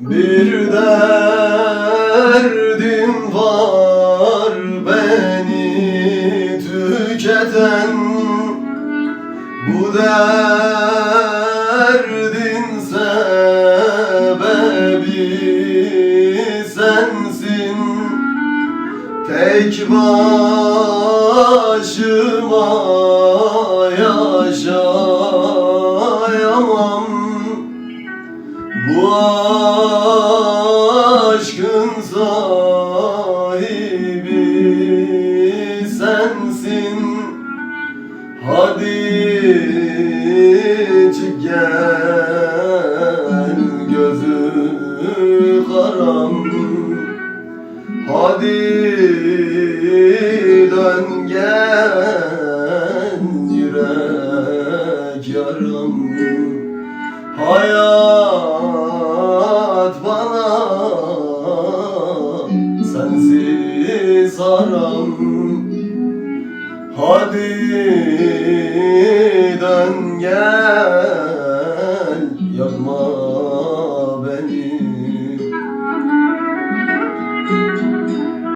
Bir derdim var beni tüketen. Bu derdin sebebi sensin. Tek başıma yaşa bu aşkın sahibi sensin. Hadi çık gel gözü karam Hadi dön gel yürek yaram Hayat mezaram Hadiden gel Yakma beni.